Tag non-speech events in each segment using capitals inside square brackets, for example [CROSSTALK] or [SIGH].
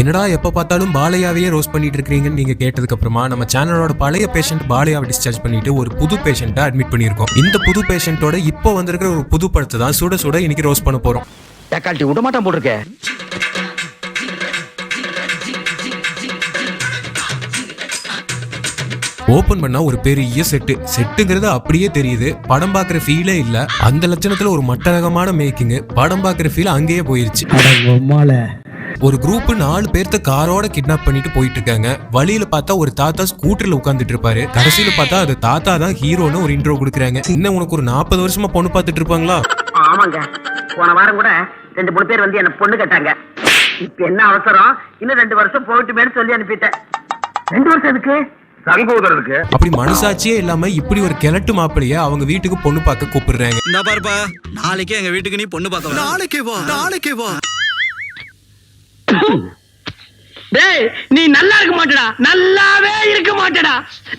என்னடா எப்ப பார்த்தாலும் பாலையாவையே ரோஸ் பண்ணிட்டு இருக்கீங்கன்னு நீங்க கேட்டதுக்கு அப்புறமா நம்ம சேனலோட பழைய பேஷண்ட் பாலையாவை டிஸ்சார்ஜ் பண்ணிட்டு ஒரு புது பேஷண்ட்டை அட்மிட் பண்ணியிருக்கோம். இந்த புது பேஷண்ட்டோட இப்போ வந்திருக்கிற ஒரு புது படத்தை தான் சுட சுட இன்னைக்கு ரோஸ் பண்ண போறோம். தக்காளி விட மாட்டான் போட்டிருக்க. ஓபன் பண்ணா ஒரு பெரிய செட்டு செட்டுங்கிறது அப்படியே தெரியுது. படம் பார்க்குற ஃபீலே இல்ல. அந்த லட்சணத்துல ஒரு மட்டரகமான மேக்கிங் படம் பார்க்குற ஃபீல் அங்கேயே போயிருச்சு. ஒரு குரூப் நாலு பேர்த்த காரோட கிட்னாப் பண்ணிட்டு போயிட்டு இருக்காங்க வழியில பார்த்தா ஒரு தாத்தா ஸ்கூட்டர்ல உட்கார்ந்துட்டு இருப்பாரு கடைசியில பார்த்தா அது தாத்தா தான் ஹீரோன்னு ஒரு இன்ட்ரோ கொடுக்குறாங்க. இன்னும் உனக்கு ஒரு நாற்பது வருஷமா பொண்ணு பார்த்துட்டு இருப்பாங்களா ஆமாங்க. போன வாரம் கூட ரெண்டு மூணு பேர் வந்து என்ன பொண்ணு கேட்டாங்க. இப்ப என்ன அவசரம்? இன்னும் ரெண்டு வருஷம் போயிட்டுமேன்னு சொல்லி அனுப்பிட்டேன். ரெண்டு வருஷம் எதுக்கு? சங்கோதரருக்கு அப்படி மனசாட்சியே இல்லாம இப்படி ஒரு கிழட்டு மாப்பிளைய அவங்க வீட்டுக்கு பொண்ணு பார்க்க கூப்பிடுறாங்க. இந்த பாருப்பா. நாளைக்கே எங்க வீட்டுக்கு நீ பொண்ணு பார்க்க நாளைக்கே வா. நாளைக்கே வா. டேய் நீ நல்லா இருக்க மாட்டடா. நல்லாவே இருக்க மாட்டடா.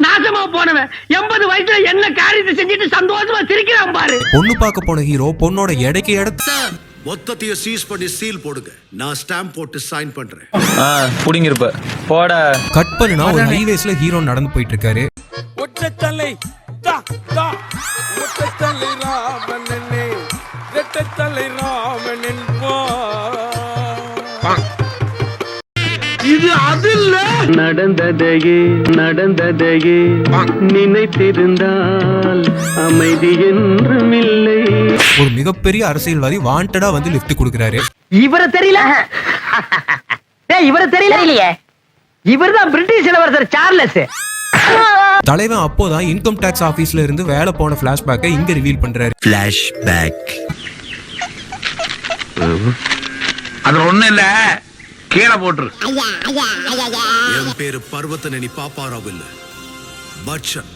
நாசமா போனவன். எண்பது வயசுல என்ன காரியத்தை செஞ்சுட்டு சந்தோஷமா சிரிக்கிறான் பாரு. பொண்ணு பார்க்க போன ஹீரோ பொண்ணோட எடைக்கு எடை மொத்தத்தையும் சீஸ் பண்ணி சீல் போடுங்க. நான் ஸ்டாம்ப் போட்டு சைன் பண்றேன். புடிங்கிருப்ப. போடா. கட் பண்ணுனா ஒரு ஹைவேஸ்ல ஹீரோ நடந்து போயிட்டு இருக்காரு. நடந்ததையே நடந்ததையே நினைத்திருந்தால் அமைதி என்றும் இல்லை. ஒரு மிகப்பெரிய அரசியல்வாதி வாண்டடா வந்து லிஃப்ட் கொடுக்குறாரு. இவரை தெரியல. இவரை தெரியல. இல்லையே இவர்தான் பிரிட்டிஷ் இளவரசர் சார்லஸ். தலைவன் அப்போதான் இன்கம் டேக்ஸ் ஆபீஸ்ல இருந்து வேலை போன பிளாஷ்பேக்கை இங்க ரிவீல் பண்றாரு. ஃபிளாஷ் பேக் அது ஒண்ணு இல்ல. கீழே போட்டுரு. என் பேரு பர்வத்தனேனி பாப்பாராவ் இல்ல. பச்சன்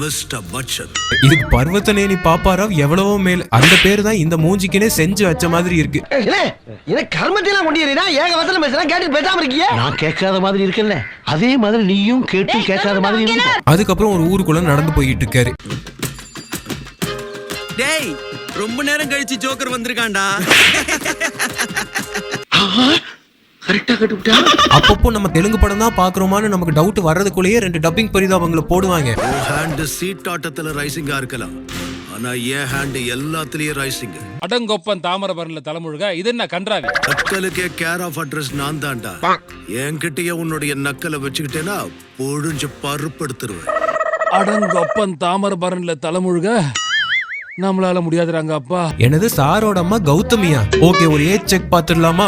மிஸ்டர் பச்சன். இதுக்கு பர்வத்தனேனி பாப்பாராவ் எவ்வளவோ மேல். அந்த பேரு தான் இந்த மூஞ்சிக்குனே செஞ்சு வச்ச மாதிரி இருக்கு. என்ன கர்மத்தையெல்லாம் கொண்டீரா ஏக வசனம் பேசுறா கேட்டு பேசாம இருக்கியே? நான் கேட்காத மாதிரி இருக்கல அதே மாதிரி நீயும் கேட்டு கேட்காத மாதிரி இருக்க அதுக்கப்புறம் ஒரு ஊருக்குள்ள நடந்து போயிட்டு இருக்காரு. டேய் ரொம்ப நேரம் கழிச்சு ஜோக்கர் வந்திருக்கான்டா. கரெக்டா கட்டுவிட்டா அப்பப்போ நம்ம தெலுங்கு படம் தான் பாக்குறோமான்னு நமக்கு டவுட் வர்றதுக்குள்ளேயே ரெண்டு டப்பிங் பரிதாபங்களை போடுவாங்க. ஹேண்ட் சீட்டாட்டத்துல ரைசிங்கா இருக்கலாம். ஆனா என் ஹேண்ட் எல்லாத்துலயும் ரைசிங் அடங்கொப்பன் தாமிரபரணில தலைமுழுக இது என்ன கன்றாவி? நக்கலுக்கே கேர் ஆஃப் அட்ரஸ் நான் தான்டா என்கிட்டயே உன்னுடைய நக்கலை வச்சுக்கிட்டேன்னா பொழிஞ்சு பருப்படுத்துருவேன். அடங்கொப்பன் தாமிரபரணில தலைமுழுக நம்மளால முடியாதுறாங்க அப்பா. எனது சாரோட அம்மா கௌதமியா. ஓகே ஒரு ஏஜ் செக் பார்த்துடலாமா?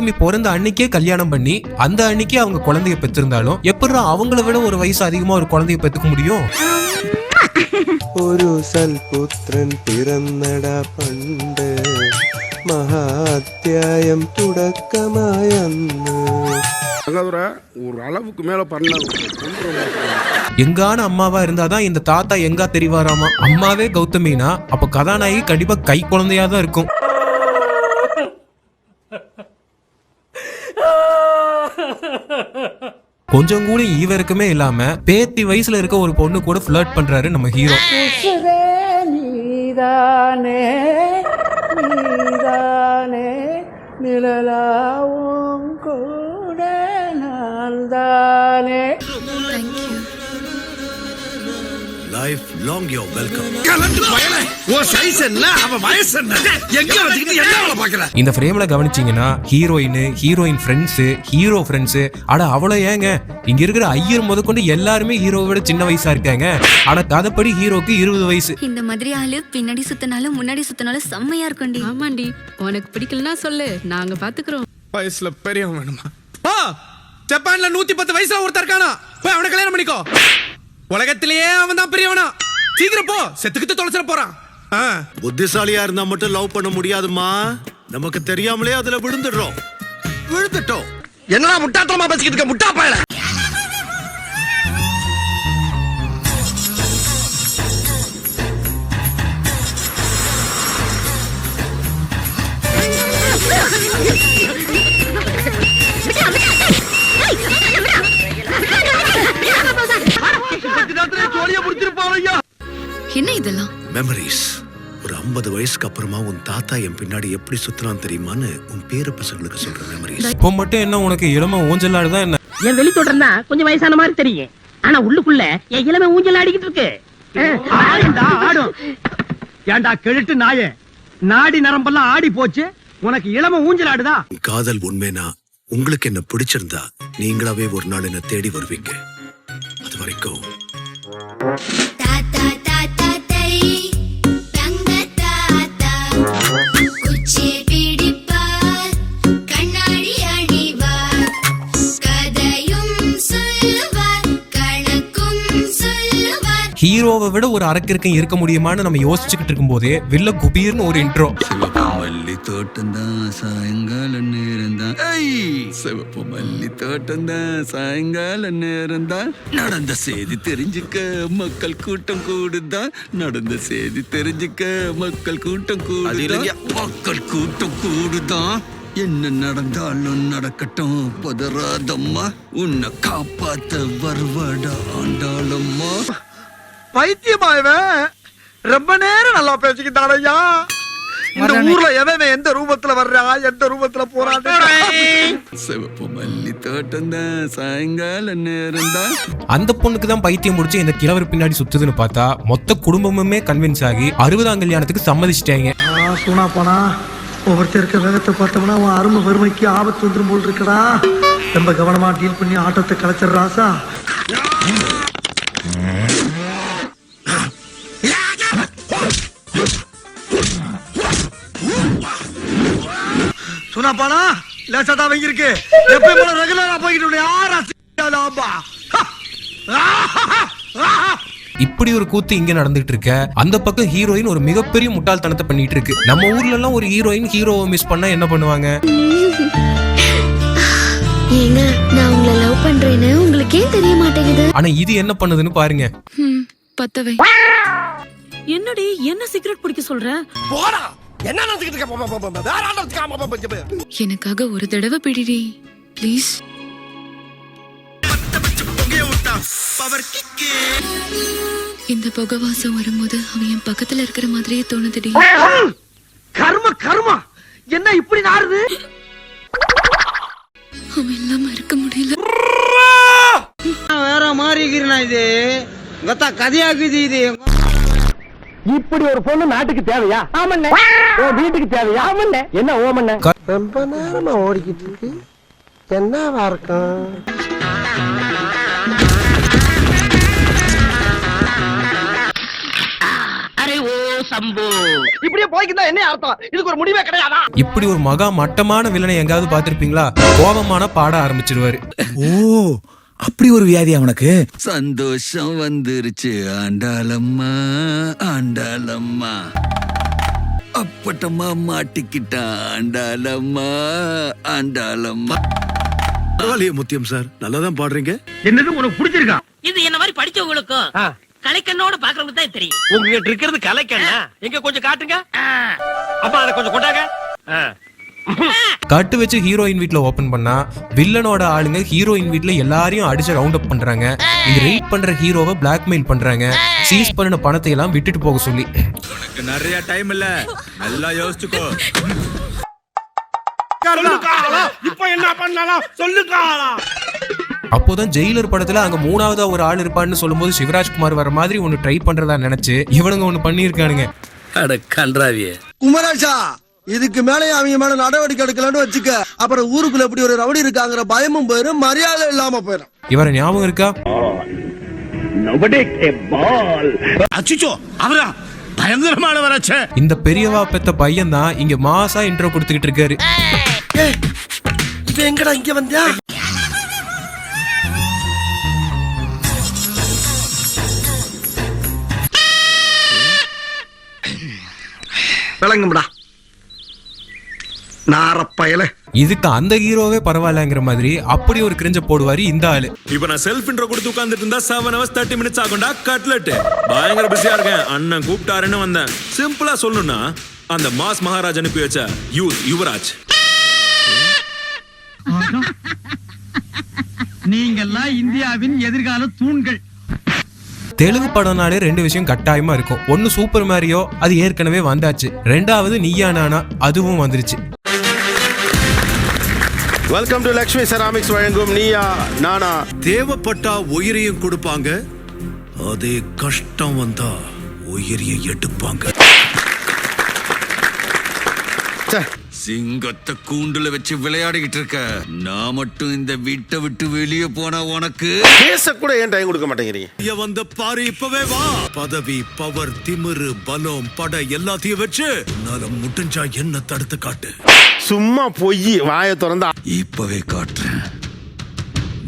கௌதமி பிறந்த அன்னைக்கே கல்யாணம் பண்ணி அந்த அன்னைக்கே அவங்க குழந்தைய பெற்றிருந்தாலும் எப்படி அவங்கள விட ஒரு வயசு அதிகமா ஒரு குழந்தைய பெத்துக்க முடியும் ഒരു സൽപുത്രൻ പിറന്നട പണ്ട് മഹാത്യായം തുടക്കമായന്ന് ஒரு அளவுக்கு மேல பண்ண எங்கான அம்மாவா இருந்தாதான் இந்த தாத்தா எங்கா தெரிவாராமா அம்மாவே கௌதமினா அப்ப கதாநாயகி கண்டிப்பா கை குழந்தையா தான் இருக்கும் கொஞ்சம் கூட ஈவருக்குமே இல்லாம பேத்தி வயசுல இருக்க ஒரு பொண்ணு கூட ஃபிளர்ட் பண்றாரு நம்ம ஹீரோ நீதானே நீதானே நிழலாவும் கூட நான் தானே லைஃப் லாங் யோ வெல்கம் உன் சைஸ் என்ன? அவன் வயசு என்ன? எங்க வச்சுக்கிட்டு என்ன வேலை பாக்குற இந்த ஃப்ரேம்ல கவனிச்சீங்கன்னா heroine heroine friends hero friends அட அவ்வளோ ஏங்க? இங்க இருக்கிற ஐயர் முதற்கொண்டு எல்லாருமே ஹீரோவை விட சின்ன வயசா இருக்காங்க. ஆனா கதைப்படி ஹீரோக்கு இருபது வயசு. இந்த மாதிரி ஆளு பின்னாடி சுத்தினாலும் முன்னாடி சுத்தினாலும் செம்மையா இருக்கும்டி ஆமாண்டி உனக்கு பிடிக்கலனா சொல்லு. நாங்க பாத்துக்கிறோம். வயசுல பெரியவன் வேணுமா? ஆ ஜப்பான்ல நூத்தி பத்து வயசுல ஒருத்தர் இருக்கானா? போய் அவனை கல்யாணம் பண்ணிக்கோ. உலகத்திலேயே அவன் தான் பெரியவனா. சீக்கிரம் போ. செத்துக்கிட்டு தொலைச்சிட போறான். புத்திசாலியா இருந்தா மட்டும் லவ் பண்ண முடியாதுமா நமக்கு தெரியாமலே அதுல விழுந்துடுறோம். விழுந்துட்டோம். என்ன முட்டாத்தமா பேசிக்கிட்டு முட்டா பயல. Yeah. [LAUGHS] இதெல்லாம்? மெமரிஸ் ஒரு ஐம்பது வயசுக்கு அப்புறமா உன் தாத்தா என் பின்னாடி எப்படி சுத்தினான் தெரியுமான்னு உன் பேர பசங்களுக்கு சொல்ற மெமரிஸ் இப்போ மட்டும் என்ன உனக்கு இளம ஊஞ்சலாடுதான் என்ன? என் வெளி தோட்டம் தான் கொஞ்சம் வயசான மாதிரி தெரியும். ஆனா உள்ளுக்குள்ள என் இளமை ஊஞ்சல் ஆடிக்கிட்டு இருக்கு ஆடும்டா, ஆடும். ஏன்டா கெழுட்டு நாயே? நாடி நரம்பெல்லாம் ஆடி போச்சு. உனக்கு இளமை ஊஞ்சல் ஆடுதா உன் காதல் உண்மைனா உங்களுக்கு என்ன பிடிச்சிருந்தா நீங்களாவே ஒரு நாள் என்ன தேடி வருவீங்க. அது வரைக்கும். ஹீரோவை விட ஒரு அரக்கிருக்கம் இருக்க முடியுமான்னு நம்ம யோசிச்சுக்கிட்டு இருக்கும்போதே வில்ல குபீர்னு ஒரு இன்ட்ரோ மல்லி தோட்டம் தான் சாயங்கால நேரம் தான். சிவப்பு மல்லி தோட்டம் தான் சாயங்கால நேரம் தான். நடந்த செய்தி தெரிஞ்சுக்க மக்கள் கூட்டம் கூடுதா நடந்த செய்தி தெரிஞ்சுக்க மக்கள் கூட்டம் கூடுதா மக்கள் கூட்டம் கூடுதான். என்ன நடந்தாலும் நடக்கட்டும் பதறாதம்மா. உன்னை காப்பாத்த வருவாடா ஆண்டாளம்மா. பைத்தியமா இவன் ரொம்ப நேரம் நல்லா பேசிக்கிட்டான் ஐயா. இந்த ஊர்ல எவன் எந்த ரூபத்துல வர்றா எந்த ரூபத்துல போறான் சிவப்பு மல்லி தோட்டம் தான் சாயங்கால நேரம் தான். அந்த பொண்ணுக்கு தான் பைத்தியம் முடிச்சு இந்த கிழவர் பின்னாடி சுத்துதுன்னு பார்த்தா மொத்த குடும்பமுமே கன்வின்ஸ் ஆகி அறுபதாம் கல்யாணத்துக்கு சம்மதிச்சிட்டாங்க. சூனா போனா ஒவ்வொருத்தர் இருக்க வேகத்தை பார்த்தோம்னா அவன் அருமை வறுமைக்கு ஆபத்து வந்துரும் போல் இருக்கடா. ரொம்ப கவனமா டீல் பண்ணி ஆட்டத்தை கலைச்சிடுறாசா சுனா பானா? லேசா தான் இருக்கு எப்பயும் போல ரெகுலரா போய்கிட்டு யாரா இப்படி ஒரு கூத்து இங்க நடந்துட்டு இருக்க. அந்த பக்கம் ஹீரோயின் ஒரு மிகப்பெரிய முட்டாள்தனத்தை பண்ணிட்டு இருக்கு. நம்ம ஊர்ல எல்லாம் ஒரு ஹீரோயின் ஹீரோவை மிஸ் பண்ணா என்ன பண்ணுவாங்க? ஏங்க நான் உங்களை லவ் பண்றேன்னு உங்களுக்கு ஏன் தெரிய மாட்டேங்குது. ஆனா இது என்ன பண்ணுதுன்னு பாருங்க. பத்தவை. என்னடி என்ன சிகரெட் பிடிக்க சொல்ற? போடா. என்ன நினைச்சுக்கிட்டு இருக்க? போ, போ, போ, போ. வேற ஆட்டத்துக்கு ஆமா, போ, போ, போ. எனக்காக ஒரு தடவை பிடிடி ப்ளீஸ். இந்த புகை வாசம் வரும்போது அவன் என் பக்கத்துல இருக்கிற மாதிரியே தோணுதுடி. கர்ம கர்மா. என்ன இப்படி நாறுது? அவன் இல்லாம இருக்க முடியல. வேற மாதிரி இருக்கிறா இது கதையாக்குது இது. இப்படி ஒரு பொண்ணு நாட்டுக்கு தேவையா? ஆமண்ணே. வீட்டுக்கு தேவையா? ஆமண்ணே. என்ன ஓமண்ணே ரொம்ப நேரமா ஓடிக்கிட்டு இருக்கு. என்னவா இருக்கும்? அரே ஓ சம்பு. இப்படியே போய்க்கிட்டா என்ன அர்த்தம்? இதுக்கு ஒரு முடிவே கிடையாதா? இப்படி ஒரு மகா மட்டமான வில்லனை எங்காவது பார்த்திருப்பீங்களா? கோபமான பாட ஆரம்பிச்சிருவாரு. ஓ அப்படி ஒரு வியாதி அவனுக்கு? சந்தோஷம் வந்துருச்சு ஆண்டாளம்மா ஆண்டாளம்மா. அப்பட்டமா மாட்டிக்கிட்டான் ஆண்டாளம்மா ஆண்டாளம்மா. பரவாயில்லையே முத்தியம் சார் நல்லா தான் பாடுறீங்க. என்னது உனக்கு பிடிச்சிருக்கா? இது என்ன மாதிரி படிச்சவங்களுக்கும் கலைக்கண்ணோட பாக்குறவங்க தான் தெரியும். உங்ககிட்ட இருக்கிறது கலைக்கண்ணா. எங்க கொஞ்சம் காட்டுங்க. அப்பா அதை கொஞ்சம் கொண்டாங்க கட்டு வச்சு ஹீரோயின் வீட்ல ஓபன் பண்ணா வில்லனோட ஆளுங்க ஹீரோயின் வீட்ல எல்லாரையும் அடிச்சு ரவுண்ட் அப் பண்றாங்க. இங்க ரெய்ட் பண்ற ஹீரோவை பிளாக்மெயில் பண்றாங்க. சீஸ் பண்ணின பணத்தை எல்லாம் விட்டுட்டு போக சொல்லி. நிறைய டைம் இல்ல. நல்லா யோசிச்சுக்கோ. இப்ப என்ன பண்ணலாம்? சொல்லுக்காளா? அப்போதான் ஜெயிலர் படத்துல அங்க மூணாவதா ஒரு ஆள் இருப்பான்னு சொல்லும்போது சிவராஜ்குமார் வர மாதிரி ஒன்னு ட்ரை பண்றதா நினைச்சு இவனுங்க ஒன்னு பண்ணியிருக்கானுங்க. அட கன்றாவியே. குமராஜா இதுக்கு மேலே அவங்க மேல நடவடிக்கை எடுக்கலன்னு வச்சுக்க அப்புறம் ஊருக்குள்ள எப்படி ஒரு ரவுடி இருக்காங்கிற பயமும் போயிரும் மரியாதை இல்லாம போயிரும். இவரை ஞாபகம் இருக்கா? அச்சுச்சோ அவரா? பயங்கரமான வரச்சே இந்த பெரியவா பெத்த பையன் தான் இங்க மாசா இன்ட்ரோ கொடுத்துக்கிட்டு இருக்காரு. இது எங்கடா இங்க வந்தியா? விளங்கும்டா. நாரப்பயல. இதுக்கு அந்த ஹீரோவே பரவாயில்லங்கிற மாதிரி அப்படி ஒரு கிரிஞ்ச போடுவாரு இந்த ஆளு. இப்ப நான் செல்ஃப் இன்ட்ரோ கொடுத்து உட்கார்ந்துட்டு இருந்தா செவன் ஹவர்ஸ் தேர்ட்டி மினிட்ஸ் ஆகும்டா கட்லட் பயங்கர பிஸியா இருக்கேன். அண்ணன் கூப்பிட்டாருன்னு வந்தேன். சிம்பிளா சொல்லணும்னா அந்த மாஸ் மகாராஜ் அனுப்பி வச்ச யூ யுவராஜ். நீங்கெல்லாம் இந்தியாவின் எதிர்கால தூண்கள். தெலுங்கு படம்னாலே ரெண்டு விஷயம் கட்டாயமா இருக்கும். ஒன்னு சூப்பர் மேரியோ அது ஏற்கனவே வந்தாச்சு. ரெண்டாவது நீயா நானா அதுவும் வந்துருச்சு. வெல்கம் டு லக்ஷ்மி செராமிக்ஸ் வழங்கும் நீயா நானா. தேவைப்பட்டா உயிரையும் கொடுப்பாங்க அதே கஷ்டம் வந்தா உயிரையை எடுப்பாங்க. சிங்கத்தை கூண்டுல வச்சு விளையாடிக்கிட்டு இருக்க நான் மட்டும் இந்த வீட்டை விட்டு வெளியே போனா உனக்கு? பேச கூட ஏன் டைம் கொடுக்க மாட்டேங்கிறீங்க? இங்க வந்த பாரு இப்பவே வா. பதவி பவர் திமிரு பலம் பட எல்லாத்தையும் வச்சு உன்னால முடிஞ்சா என்ன தடுத்து காட்டு. சும்மா பொய் வாயை திறந்தா. இப்பவே காட்டுறேன்.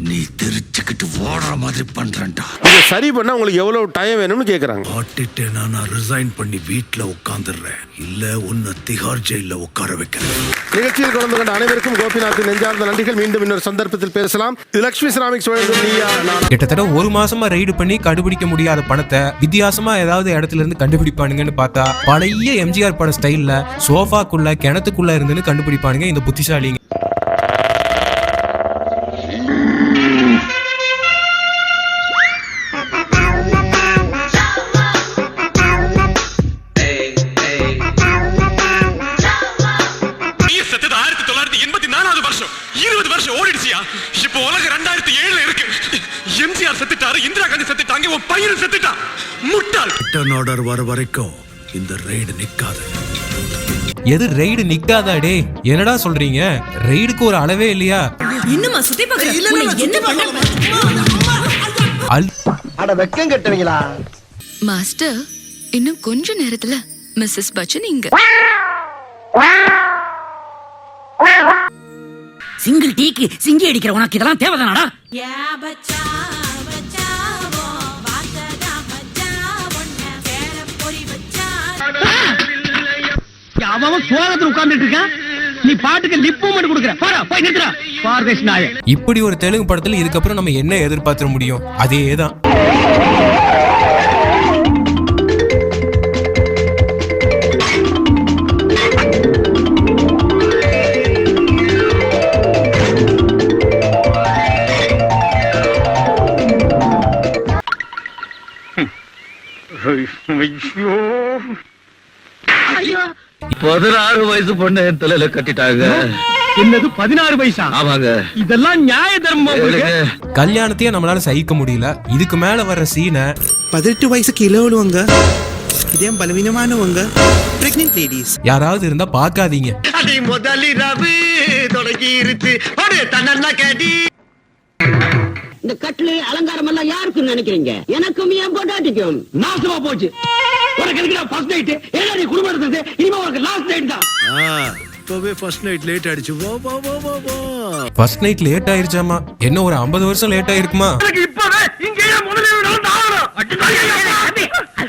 நீ தெரிச்சுக்கிட்டு ஓடுற மாதிரி பண்றேன்டா. இதை சரி பண்ண உங்களுக்கு எவ்வளவு டைம் வேணும்னு கேக்குறாங்க. ஆட்டிட்டேனா நான் ரிசைன் பண்ணி வீட்ல உட்காந்துடுறேன் இல்ல உன்னை திகார் ஜெயில உட்கார வைக்கிறேன். நிகழ்ச்சியில் கலந்து கொண்ட அனைவருக்கும் கோபிநாத் நெஞ்சார்ந்த நன்றிகள். மீண்டும் இன்னொரு சந்தர்ப்பத்தில் பேசலாம். இது லக்ஷ்மி செராமிக்ஸ் கிட்டத்தட்ட ஒரு மாசமா ரைடு பண்ணி கண்டுபிடிக்க முடியாத பணத்தை வித்தியாசமா ஏதாவது இடத்துல இருந்து கண்டுபிடிப்பானுங்கன்னு பார்த்தா பழைய எம்ஜிஆர் பட ஸ்டைல்ல சோஃபாக்குள்ள கிணத்துக்குள்ள இருந்துன்னு கண்டுபிடிப்பானுங்க இந்த புத்திசாலிங்க. தொள்ளாயிரத்தி எண்பத்தி நாலாவது வருஷம் இருபது வருஷம் ஓடிடுச்சியா? இப்போ உலகம் ரெண்டாயிரத்தி ஏழுல இருக்கு. எம்ஜிஆர் செத்துட்டாரு இந்திரா காந்தி செத்துட்டாங்க உன் பையன் செத்துட்டான் முட்டாள். ரிட்டர்ன் ஆர்டர் வர வரைக்கும் இந்த ரெய்டு நிக்காது. எது ரைடு நிக்காதா டே என்னடா சொல்றீங்க? ரைடுக்கு ஒரு அளவே இல்லையா? இன்னுமா சுத்தி பாக்குற என்ன பண்ண அட வெக்கம் கட்டுவீங்களா? மாஸ்டர் இன்னும் கொஞ்ச நேரத்துல மிஸ்ஸஸ் பச்சன் இங்க. சிங்கிள் டீக்கு சிங்கி அடிக்கிற உனக்கு இதெல்லாம் தேவைதானடா? அவன் சோகத்துல உட்கார்ந்துட்டு இருக்கான். நீ பாட்டுக்கு லிப் மூமெண்ட் கொடுக்குற. போடா போய் நிறுத்துறா பாரதேஷ் நாய இப்படி ஒரு தெலுங்கு படத்துல இதுக்கப்புறம் நம்ம என்ன எதிர்பார்த்திட முடியும்? அதே தான் பதினாறு வயசு பொண்ணு என் தலையில கட்டிட்டாங்க. என்னது பதினாறு வயசா? ஆமாங்க. இதெல்லாம் நியாய தர்மம் கல்யாணத்தையே நம்மளால சகிக்க முடியல. இதுக்கு மேல வர்ற சீனை பதினெட்டு வயசுக்கு இளவலுவங்க இதே பலவீனமானவங்க பிரெக்னென்ட் லேடிஸ் யாராவது இருந்தா பார்க்காதீங்க. அடி முதலிரவு தொடங்கி இருத்து ஒரு தன்னல்ல கேடி. இந்த கட்டிலு அலங்காரம் எல்லாம் யாருக்குன்னு நினைக்கிறீங்க? எனக்கும் என் பொண்டாட்டிக்கும். நாசமா போச்சு. உனக்கு எதுக்குடா ஃபர்ஸ்ட் நைட் ஏன்னா நீ குடும்பம் எடுத்தது இனிமே உனக்கு லாஸ்ட் நைட் தான். இப்பவே ஃபர்ஸ்ட் நைட் லேட் ஆயிடுச்சு. வா வா வா வா வா. ஃபர்ஸ்ட் நைட் லேட் ஆயிருச்சாமா என்ன ஒரு ஐம்பது வருஷம் லேட் ஆயிருக்குமா? இப்பவே இங்கேயே முதலில் நடந்து ஆகணும்.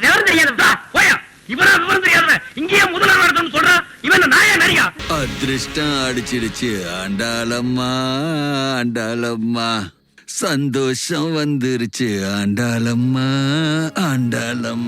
விவரம் தெரியாதுப்பா போயா. இவரா விவரம் தெரியாத இங்கேயே முதல்வர் நடத்தணும்னு சொல்றான். இவன் நாயா நரியா அதிர்ஷ்டம் அடிச்சிடுச்சு. ஆண்டாளம்மா ஆண்டாளம்மா. சந்தோஷம் வந்துருச்சு. ஆண்டாளம்மா ஆண்டாளம்மா.